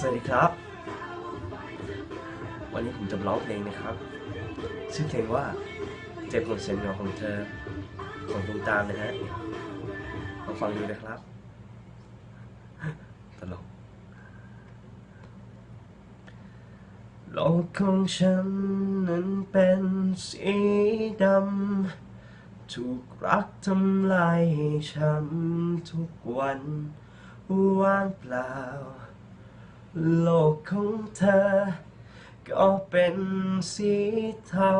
สวัสดีครับ วันนี้ผมจะร้องเพลงนะครับ ชื่อเพลงว่าเจ็บของเสียงเหงาของเธอของตุมตามนะฮะลองฟังดูนะครับตลกโลกของฉันนั้นเป็นสีดำถูกรักทำลายช้ำทุกวันว่างเปล่า โลกของเธอ ก็เป็นสีเทา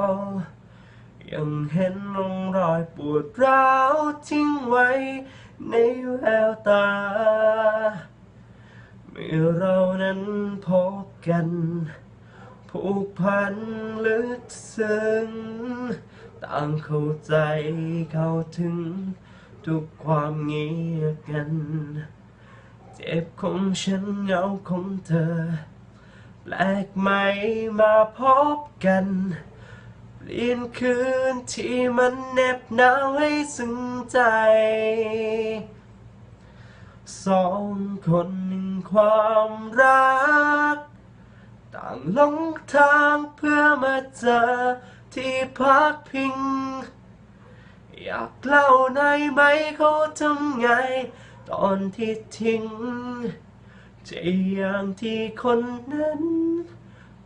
ยังเห็นร่องรอยปวดร้าวทิ้งไว้ในแววตา เมื่อเรานั้นพบกัน ผูกพันลึกซึ้ง ต่างเข้าใจเข้าถึง ทุกความเงียบกัน เจ็บของฉันเหงาของเธอ แปลกไหมมาพบกันเปลี่ยนคืนที่มันเหน็บหนาวให้ซึ้งใจ สองคนหนึ่งความรัก ต่างหลงทางเพื่อมาเจอที่พักพิง อยากเล่าหน่อยไหมเขาทำไง ตอนที่ทิ้งใจอย่างที่คนนั้น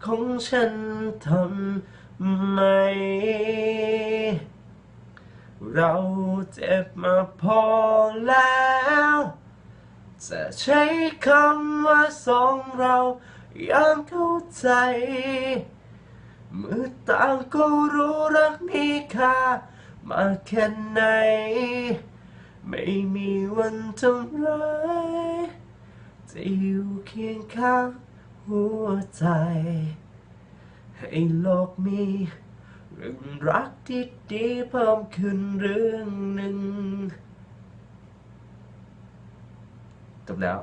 ของฉันทำไหม เราเจ็บมาพอแล้ว จะใช้คำว่าสองเรายังเข้าใจ มือต่างก็รู้รักมีค่ามาแค่ไหน วันทำร้ายจะอยู่เคียงข้างหัวใจ ให้โลกมีเรื่องรักที่ดีเพิ่มขึ้นเรื่องหนึ่งจบแล้ว